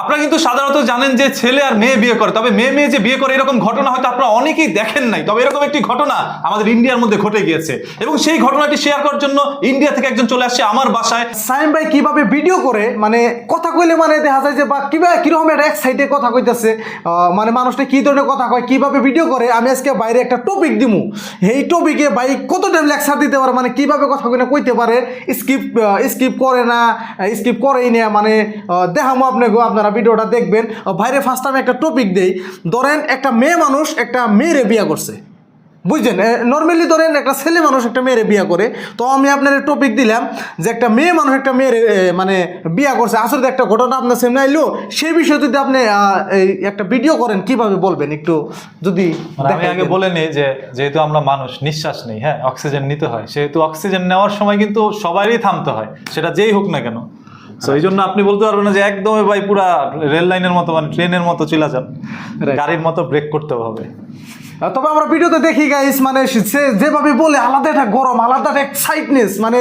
আপনারা কিন্তু সাধারণত জানেন যে ছেলে আর মেয়ে বিয়ে করে, তবে মেয়ে মেয়ে যে বিয়ে করে এরকম ঘটনা হয়তো আপনারা অনেকেই দেখেন নাই, তবে এরকম একটি ঘটনা আমাদের ইন্ডিয়ার মধ্যে ঘটে গিয়েছে এবং সেই ঘটনাটি শেয়ার করার জন্য ইন্ডিয়া থেকে একজন চলে আসছে আমার বাসায়। সাইম ভাই কীভাবে ভিডিও করে? মানে কথা কইলে মানে দেখা যায় যে বা কীভাবে কীরকম একটা এক সাইডে কথা কইতেছে মানে মানুষটা কি ধরনের কথা কয়, কীভাবে ভিডিও করে? আমি আজকে বাইরে একটা টপিক দিমু। এই টপিকে ভাই কত টাইম লেকচার দিতে পারে? মানে কীভাবে কথা কইনা কইতে পারে? স্কিপ স্কিপ করে না স্কিপ করেই না মানে দেখামো আপনাকে, আপনারা ভিডিওটা দেখবেন বাইরে ফার্স্ট আমি একটা টপিক দেই। ধরেন একটা মেয়ে মানুষ একটা মেয়েরে বিয়া করছে। বুঝছেন? নর্মালি ধরেন একটা ছেলে মানুষ একটা মেয়েরে বিয়া করে। তো আমি আপনার টপিক দিলাম যে একটা মেয়ে মানুষ একটা মেয়ের মানে বিয়া করছে। আসলে একটা ঘটনা আপনার সামনে আইলো। সেই বিষয়ে যদি আপনি একটা ভিডিও করেন কীভাবে বলবেন? একটু যদি মানে আমি আগে। বলে নিই যে যেহেতু আমরা মানুষ নিঃশ্বাস নেই হ্যাঁ? অক্সিজেন নিতে হয়। সেহেতু অক্সিজেন নেওয়ার সময় কিন্তু সবারই থামতে হয়। সেটা যেই হোক না কেন। তো এই জন্য আপনি বলতে পারবেন যে একদমই ভাই পুরা রেল লাইনের মতো মানে ট্রেনের মতো চলে যান। গাড়ির মতো ব্রেক করতে হবে। তবে আমরা ভিডিওতে দেখি গাইস মানে সে যেভাবে বলে আলাদা একটা গরম আলাদা একটা এক্সাইটনেস মানে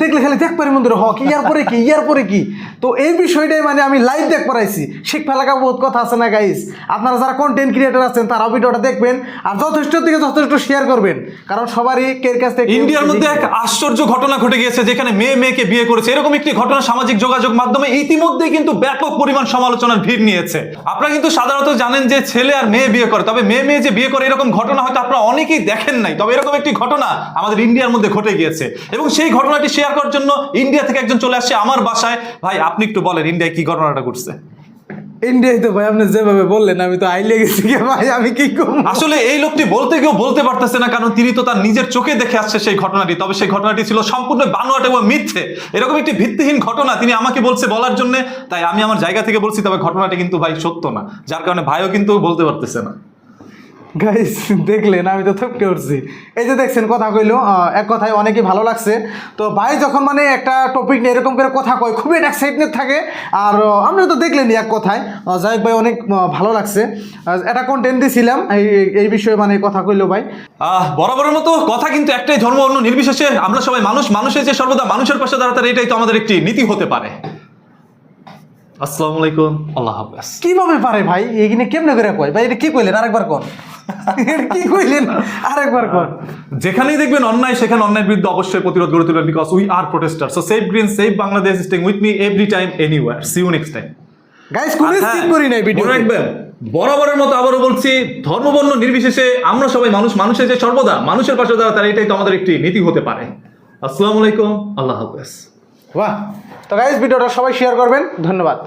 দেখলে খালি দেখ পারি মন্দির হক ইয়ার পরে কি ইয়ার পরে কি। তো এই বিষয়টাই মানে আমি লাইভ দেখ পারাইছি। শিখ ফেলাকা বহুত কথা আছে না গাইস আপনারা যারা কন্টেন্ট ক্রিয়েটার আছেন তারাও ভিডিওটা দেখবেন আর যথেষ্ট থেকে যথেষ্ট শেয়ার করবেন। কারণ সবারই কের কাছ থেকে ইন্ডিয়ার মধ্যে এক আশ্চর্য ঘটনা ঘটে গিয়েছে যেখানে মেয়ে মেয়েকে বিয়ে করেছে। এরকম একটি ঘটনা সামাজিক যোগাযোগ মাধ্যমে ইতিমধ্যে কিন্তু ব্যাপক পরিমাণ সমালোচনার ভিড় নিয়েছে। আপনারা কিন্তু সাধারণত জানেন যে ছেলে আর মেয়ে বিয়ে করে তবে মেয়ে মেয়ে যে বিয়ে করে এরকম ঘটনা হয়তো আপনারা অনেকেই দেখেন নাই তবে এরকম একটি ঘটনা আমাদের ইন্ডিয়ার মধ্যে ঘটে গিয়েছে। এবং সেই ঘটনাটি শেয়ার করার জন্য ইন্ডিয়া থেকে একজন চলে আসছে আমার বাসায়। ভাই আপনি একটু বলেন ইন্ডিয়ায় কি ঘটনাটা ঘটছে? ইন্ডিয়ায় তো ভাই আপনি যেভাবে বললেন আমি তো আইলে গেছি ভাই আমি কি আসলে এই লোকটি বলতে গিয়েও বলতে পারতেছে না কারণ তিনি তো তার নিজের চোখে দেখে আসছে সেই ঘটনাটি। তবে সেই ঘটনাটি ছিল সম্পূর্ণ বানোয়াট এবং মিথ্যে। এরকম একটি ভিত্তিহীন ঘটনা তিনি আমাকে বলছে বলার জন্য তাই আমি আমার জায়গা থেকে বলছি তবে ঘটনাটি কিন্তু ভাই সত্য না। যার কারণে ভাইও কিন্তু বলতে পারতেছে না। গাইস দেখলেন আমি তো থপকে উঠছি। এই যে দেখছেন কথা কইলো এক কথায় অনেকই ভালো লাগছে। তো ভাই যখন মানে একটা টপিক নিয়ে এরকম করে কথা কয় খুবই এক্সাইটমেন্ট থাকে। আর আপনিও তো দেখলেনই এক কথায়। যাই ভাই অনেক ভালো লাগছে। একটা কন্টেন্ট দিয়েছিলাম এই এই বিষয়ে মানে কথা কইলো ভাই। বরাবরের মতো কথা কিন্তু একটাই ধর্ম অন্য নির্বিশেষে আমরা সবাই মানুষ মানুষের যে সর্বদা মানুষের পাশে দাঁড়াতে এটাই তো আমাদের একটি নীতি হতে পারে। আসসালামু আলাইকুম। আল্লাহ হাফেজ। কীভাবে পারে ভাই? এখানে কেমনে করে কয়? ভাই এটা কি কইলেন? আরেকবার কোন। এটা কি কইলেন? আরেকবার কোন। যেখানেই দেখবেন অন্যায় সেখানে অন্যায়ের বিরুদ্ধে অবশ্যই প্রতিরোধ গড়ে তুলবেন because we are protester so save green save Bangladesh stay with me every time anywhere see you next time guys কোনো স্কিপ করি নাই ভিডিও রাখবেন বরাবরের মতো আবারও বলছি ধর্মবর্ণ নির্বিশেষে আমরা সবাই মানুষ মানুষের যে সর্বদা মানুষের পাশে দাঁড়া তার এটাই তো আমাদের একটি নীতি হতে পারে। আসসালামু আলাইকুম আল্লাহ হাফেজ। বাহ। তো গাইস ভিডিওটা সবাই শেয়ার করবেন। ধন্যবাদ।